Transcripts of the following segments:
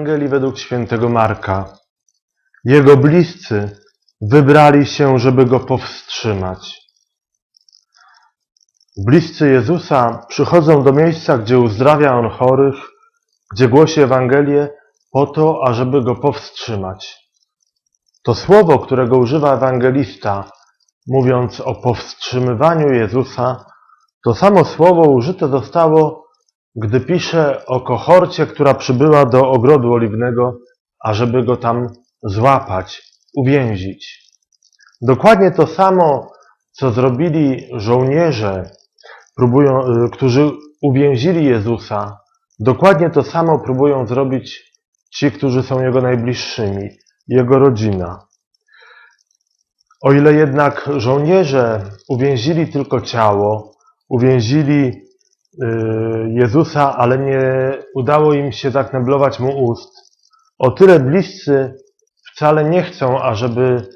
Ewangelii według świętego Marka. Jego bliscy wybrali się, żeby go powstrzymać. Bliscy Jezusa przychodzą do miejsca, gdzie uzdrawia On chorych, gdzie głosi Ewangelię po to, ażeby go powstrzymać. To słowo, którego używa ewangelista, mówiąc o powstrzymywaniu Jezusa, to samo słowo użyte zostało, gdy pisze o kohorcie, która przybyła do ogrodu oliwnego, ażeby go tam złapać, uwięzić. Dokładnie to samo, co zrobili żołnierze, próbują, y, którzy uwięzili Jezusa, dokładnie to samo próbują zrobić ci, którzy są Jego najbliższymi, Jego rodzina. O ile jednak żołnierze uwięzili tylko ciało, uwięzili Jezusa, ale nie udało im się zakneblować mu ust, o tyle bliscy wcale nie chcą, ażeby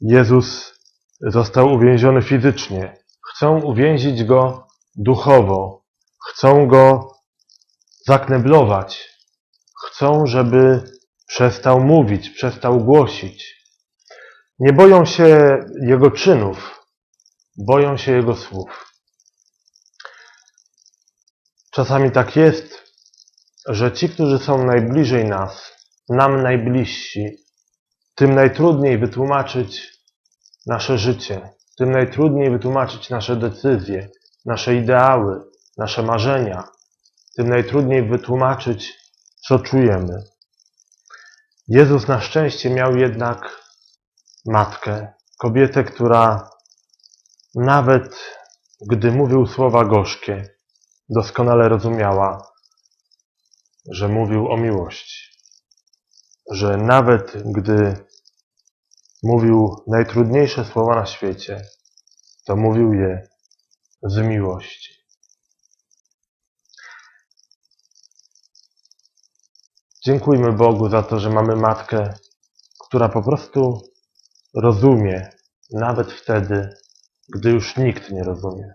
Jezus został uwięziony fizycznie. Chcą uwięzić go duchowo. Chcą go zakneblować. Chcą, żeby przestał mówić, przestał głosić. Nie boją się jego czynów, boją się jego słów. Czasami tak jest, że ci, którzy są najbliżej nas, nam najbliżsi, tym najtrudniej wytłumaczyć nasze życie, tym najtrudniej wytłumaczyć nasze decyzje, nasze ideały, nasze marzenia, tym najtrudniej wytłumaczyć, co czujemy. Jezus na szczęście miał jednak matkę, kobietę, która nawet gdy mówił słowa gorzkie, doskonale rozumiała, że mówił o miłości. Że nawet gdy mówił najtrudniejsze słowa na świecie, to mówił je z miłości. Dziękujmy Bogu za to, że mamy matkę, która po prostu rozumie, nawet wtedy, gdy już nikt nie rozumie.